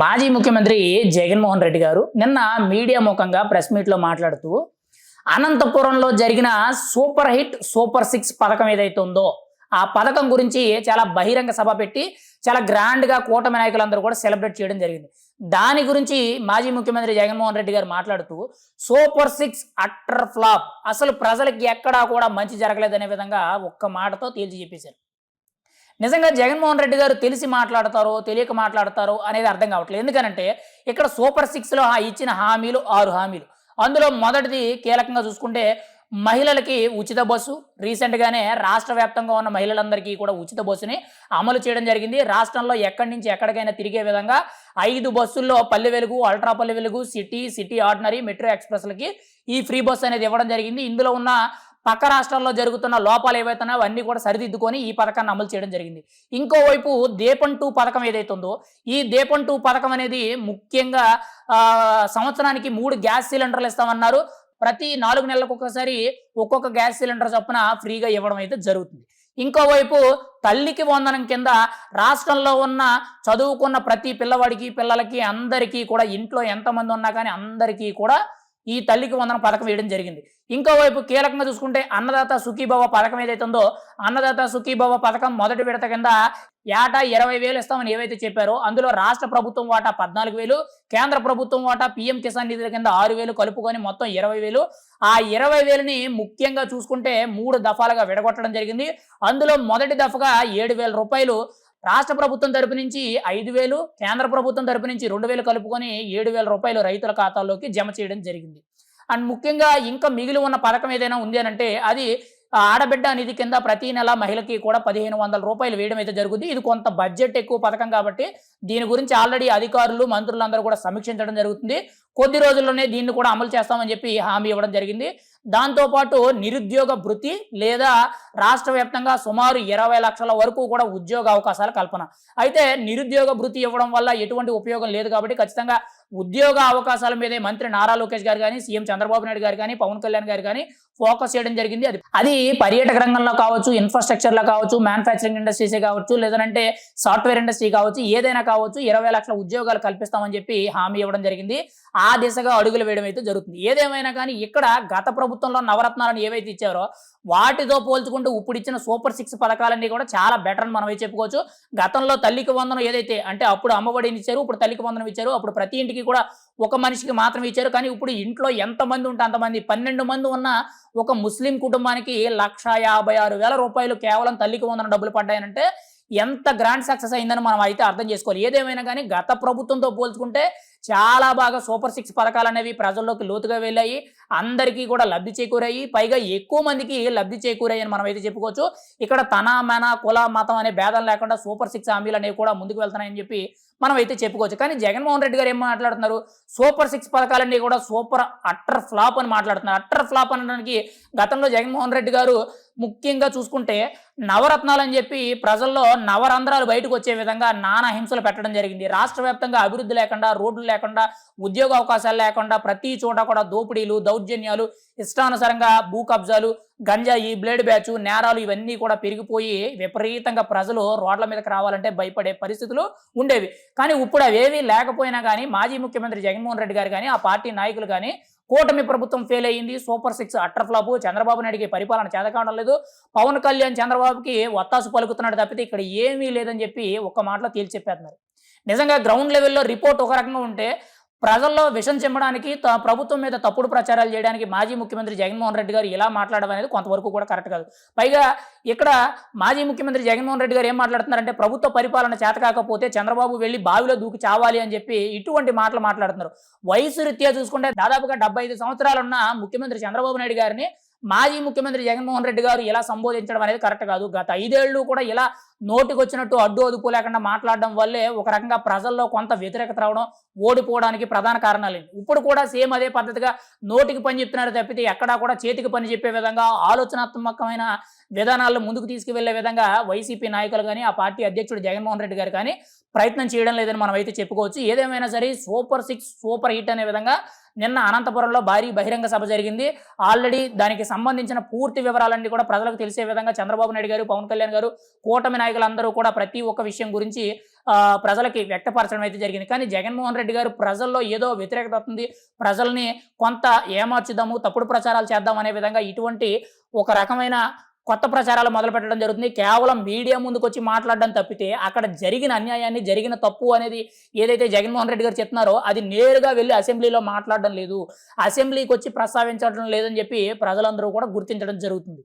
మాజీ ముఖ్యమంత్రి జగన్మోహన్ రెడ్డి గారు నిన్న మీడియా ముఖంగా ప్రెస్ మీట్లో మాట్లాడుతూ అనంతపురంలో జరిగిన సూపర్ హిట్ సూపర్ సిక్స్ పథకం ఏదైతే ఉందో ఆ పథకం గురించి చాలా బహిరంగ సభ పెట్టి చాలా గ్రాండ్గా కూటమి నాయకులందరూ కూడా సెలబ్రేట్ చేయడం జరిగింది. దాని గురించి మాజీ ముఖ్యమంత్రి జగన్మోహన్ రెడ్డి గారు మాట్లాడుతూ సూపర్ సిక్స్ అట్టర్ ఫ్లాప్ అసలు ప్రజలకి ఎక్కడా కూడా మంచి జరగలేదనే విధంగా ఒక్క మాటతో తేల్చి చెప్పేశారు. నిజంగా జగన్మోహన్ రెడ్డి గారు తెలిసి మాట్లాడతారో తెలియక మాట్లాడతారో అనేది అర్థం కావట్లేదు. ఎందుకనంటే ఇక్కడ సూపర్ సిక్స్లో ఇచ్చిన హామీలు ఆరు హామీలు. అందులో మొదటిది కీలకంగా చూసుకుంటే మహిళలకి ఉచిత బస్సు. రీసెంట్గానే రాష్ట్ర వ్యాప్తంగా ఉన్న మహిళలందరికీ కూడా ఉచిత బస్సుని అమలు చేయడం జరిగింది. రాష్ట్రంలో ఎక్కడి నుంచి ఎక్కడికైనా తిరిగే విధంగా ఐదు బస్సుల్లో పల్లె Velugu ultra Palle Velugu city city ordinary metro ఎక్స్ప్రెస్లకి ఈ ఫ్రీ బస్సు అనేది ఇవ్వడం జరిగింది. ఇందులో ఉన్న పక్క రాష్ట్రాల్లో జరుగుతున్న లోపాలు ఏవైతున్నాయో అవన్నీ కూడా సరిదిద్దుకొని ఈ పథకాన్ని అమలు చేయడం జరిగింది. ఇంకోవైపు దీపం టూ పథకం ఏదైతే ఉందో ఈ దీపం టూ పథకం అనేది ముఖ్యంగా సంవత్సరానికి మూడు గ్యాస్ సిలిండర్లు ఇస్తామన్నారు. ప్రతి నాలుగు నెలలకు ఒకసారి ఒక్కొక్క గ్యాస్ సిలిండర్ చొప్పున ఫ్రీగా ఇవ్వడం అయితే జరుగుతుంది. ఇంకోవైపు తల్లికి వందనం కింద రాష్ట్రంలో ఉన్న చదువుకున్న ప్రతి పిల్లవాడికి పిల్లలకి అందరికీ కూడా ఇంట్లో ఎంతమంది ఉన్నా కానీ అందరికీ కూడా ఈ తల్లికి వందన పథకం వేయడం జరిగింది. ఇంకోవైపు కీలకంగా చూసుకుంటే అన్నదాత సుఖీభవ పథకం ఏదైతే ఉందో అన్నదాత సుఖీభవ పథకం మొదటి విడత కింద ఏటా ఇరవై వేలు ఇస్తామని ఏవైతే చెప్పారో అందులో రాష్ట్ర ప్రభుత్వం వాటా పద్నాలుగు వేలు కేంద్ర ప్రభుత్వం వాటా పీఎం కిసాన్ నిధుల కింద ఆరు వేలు కలుపుకొని మొత్తం ఇరవై వేలు. ఆ ఇరవై వేలని ముఖ్యంగా చూసుకుంటే మూడు దఫాలుగా విడగొట్టడం జరిగింది. అందులో మొదటి దఫగా ఏడు వేల రూపాయలు రాష్ట్ర ప్రభుత్వం తరపు నుంచి ఐదు వేలు కేంద్ర ప్రభుత్వం తరపు నుంచి రెండు వేలు కలుపుకొని ఏడు వేల రూపాయలు రైతుల ఖాతాల్లోకి జమ చేయడం జరిగింది. అండ్ ముఖ్యంగా ఇంకా మిగిలి ఉన్న పథకం ఏదైనా ఉంది అని అంటే అది ఆడబిడ్డ నిధి కింద ప్రతి నెల మహిళకి కూడా పదిహేను వందల రూపాయలు వేయడం అయితే జరుగుతుంది ఇది కొంత బడ్జెట్ ఎక్కువ పథకం కాబట్టి దీని గురించి ఆల్రెడీ అధికారులు మంత్రులందరూ కూడా సమీక్షించడం జరుగుతుంది. కొద్ది రోజుల్లోనే దీన్ని కూడా అమలు చేస్తామని చెప్పి హామీ ఇవ్వడం జరిగింది. దాంతోపాటు నిరుద్యోగ భృతి లేదా రాష్ట్ర వ్యాప్తంగా సుమారు ఇరవై లక్షల వరకు కూడా ఉద్యోగ అవకాశాల కల్పన. అయితే నిరుద్యోగ భృతి ఇవ్వడం వల్ల ఎటువంటి ఉపయోగం లేదు కాబట్టి ఖచ్చితంగా ఉద్యోగ అవకాశాల మీదే మంత్రి నారా లోకేష్ గారు కానీ సీఎం చంద్రబాబు నాయుడు గారు కానీ పవన్ కళ్యాణ్ గారు కానీ ఫోకస్ చేయడం జరిగింది. అది అది పర్యాటక రంగంలో కావచ్చు ఇన్ఫ్రాస్ట్రక్చర్లో కావచ్చు మ్యానుఫ్యాక్చరింగ్ ఇండస్ట్రీసే కావచ్చు లేదంటే సాఫ్ట్వేర్ ఇండస్ట్రీ కావచ్చు ఏదైనా కావచ్చు ఇరవై లక్షల ఉద్యోగాలు కల్పిస్తామని చెప్పి హామీ ఇవ్వడం జరిగింది. ఆ దిశగా అడుగులు వేయడం అయితే జరుగుతుంది. ఏదేమైనా కానీ ఇక్కడ గత ప్రభుత్వంలో నవరత్నాలను ఏవైతే ఇచ్చారో వాటితో పోల్చుకుంటూ ఇప్పుడు ఇచ్చిన సూపర్ సిక్స్ పథకాలన్నీ కూడా చాలా బెటర్ అని మనమే చెప్పుకోవచ్చు. గతంలో తల్లికి వందనం ఏదైతే అంటే అప్పుడు అమ్మఒడిని ఇచ్చారు ఇప్పుడు తల్లికి వందనం ఇచ్చారు అప్పుడు ప్రతి ఇంటికి కూడా ఒక మనిషికి మాత్రం ఇచ్చారు. కానీ ఇప్పుడు ఇంట్లో ఎంతమంది ఉంటే అంతమంది పన్నెండు మంది ఉన్న ఒక ముస్లిం కుటుంబానికి లక్ష యాభై ఆరు వేల రూపాయలు కేవలం తల్లికి వందన డబ్బులు పడ్డాయనంటే ఎంత గ్రాండ్ సక్సెస్ అయిందని మనం అయితే అర్థం చేసుకోవాలి. ఏదేమైనా కానీ గత ప్రభుత్వంతో పోల్చుకుంటే చాలా బాగా సూపర్ సిక్స్ పథకాలు అనేవి ప్రజల్లోకి లోతుగా వెళ్ళాయి. అందరికీ కూడా లబ్ధి చేకూరాయి. పైగా ఎక్కువ మందికి లబ్ధి చేకూరాయి అని మనం అయితే చెప్పుకోవచ్చు. ఇక్కడ తన మన కుల మతం అనే భేదం లేకుండా సూపర్ సిక్స్ హామీలు అనేవి కూడా ముందుకు వెళ్తున్నాయని చెప్పి మనం అయితే చెప్పుకోవచ్చు. కానీ జగన్మోహన్ రెడ్డి గారు ఏం మాట్లాడుతున్నారు? సూపర్ సిక్స్ పథకాలన్నీ కూడా సూపర్ అట్టర్ ఫ్లాప్ అని మాట్లాడుతున్నారు. అట్టర్ ఫ్లాప్ అనడానికి గతంలో జగన్మోహన్ రెడ్డి గారు ముఖ్యంగా చూసుకుంటే నవరత్నాలు అని చెప్పి ప్రజల్లో నవరంధ్రాలు బయటకు వచ్చే విధంగా నానా హింసలు పెట్టడం జరిగింది. రాష్ట్ర వ్యాప్తంగా అభివృద్ధి లేకుండా రోడ్లు లేకుండా ఉద్యోగ అవకాశాలు లేకుండా ప్రతి చోట కూడా దోపిడీలు దౌర్జన్యాలు ఇష్టానుసారంగా భూ కబ్జాలు గంజాయి బ్లేడ్ బ్యాచ్ నేరాలు ఇవన్నీ కూడా పెరిగిపోయి విపరీతంగా ప్రజలు రోడ్ల మీదకి రావాలంటే భయపడే పరిస్థితులు ఉండేవి. కానీ ఇప్పుడు అవేవి లేకపోయినా కానీ మాజీ ముఖ్యమంత్రి జగన్మోహన్ రెడ్డి గారు కానీ ఆ పార్టీ నాయకులు కానీ కూటమి ప్రభుత్వం ఫెయిల్ అయ్యింది సూపర్ సిక్స్ అట్టర్ చంద్రబాబు నాయుడికి పరిపాలన చేతకావడం లేదు పవన్ కళ్యాణ్ చంద్రబాబుకి ఒత్తాసు పలుకుతున్నాడు తప్పితే ఇక్కడ ఏమీ లేదని చెప్పి ఒక్క మాటలో తేల్చి చెప్పేస్తున్నారు. నిజంగా గ్రౌండ్ లెవెల్లో రిపోర్ట్ ఒక రకంగా ఉంటే ప్రజల్లో విషం చెమ్మడానికి త- ప్రభుత్వం మీద తప్పుడు ప్రచారాలు చేయడానికి మాజీ ముఖ్యమంత్రి జగన్మోహన్ రెడ్డి గారు ఇలా మాట్లాడడం అనేది కొంతవరకు కూడా కరెక్ట్ కాదు. పైగా ఇక్కడ మాజీ ముఖ్యమంత్రి జగన్మోహన్ రెడ్డి గారు ఏం మాట్లాడుతున్నారంటే ప్రభుత్వ పరిపాలన చేత కాకపోతే చంద్రబాబు వెళ్ళి బావిలో దూకి చావాలి అని చెప్పి ఇటువంటి మాటలు మాట్లాడుతున్నారు. వయసు రీత్యా చూసుకుంటే దాదాపుగా డెబ్బై ఐదు సంవత్సరాలున్న ముఖ్యమంత్రి చంద్రబాబు నాయుడు గారిని మాజీ ముఖ్యమంత్రి జగన్మోహన్ రెడ్డి గారు ఇలా సంబోధించడం అనేది కరెక్ట్ కాదు. గత ఐదేళ్ళు కూడా ఇలా నోటికి వచ్చినట్టు అడ్డు అదుపు లేకుండా మాట్లాడడం వల్లే ఒక రకంగా ప్రజల్లో కొంత వ్యతిరేకత రావడం ఓడిపోవడానికి ప్రధాన కారణాలు ఇప్పుడు కూడా సేమ్ అదే పద్ధతిగా నోటికి పని చెప్తున్నారు తప్పితే ఎక్కడా కూడా చేతికి పని చెప్పే విధంగా ఆలోచనాత్మకమైన విధానాలను ముందుకు తీసుకువెళ్ళే విధంగా వైసీపీ నాయకులు కానీ ఆ పార్టీ అధ్యక్షుడు జగన్మోహన్ రెడ్డి గారు కానీ ప్రయత్నం చేయడం లేదని మనం అయితే చెప్పుకోవచ్చు. ఏదేమైనా సరే సూపర్ సిక్స్ సూపర్ హిట్ అనే విధంగా నిన్న అనంతపురంలో భారీ బహిరంగ సభ జరిగింది. ఆల్రెడీ దానికి సంబంధించిన పూర్తి వివరాలన్నీ కూడా ప్రజలకు తెలిసే విధంగా చంద్రబాబు నాయుడు గారు పవన్ కళ్యాణ్ గారు కూటమి నాయకులందరూ కూడా ప్రతి ఒక్క విషయం గురించి ప్రజలకి వ్యక్తపరచడం అయితే జరిగింది. కానీ జగన్మోహన్ రెడ్డి గారు ప్రజల్లో ఏదో వ్యతిరేకత వస్తుంది. ప్రజల్ని కొంత ఏమార్చుదాము తప్పుడు ప్రచారాలు చేద్దాం అనే విధంగా ఇటువంటి ఒక రకమైన కొత్త ప్రచారాలు మొదలు పెట్టడం జరుగుతుంది. కేవలం మీడియా ముందుకు వచ్చి మాట్లాడడం తప్పితే అక్కడ జరిగిన అన్యాయాన్ని జరిగిన తప్పు అనేది ఏదైతే జగన్మోహన్ రెడ్డి గారు చెప్తున్నారో అది నేరుగా వెళ్ళి అసెంబ్లీలో మాట్లాడడం లేదు. అసెంబ్లీకి వచ్చి ప్రస్తావించడం లేదని చెప్పి ప్రజలందరూ కూడా గుర్తించడం జరుగుతుంది.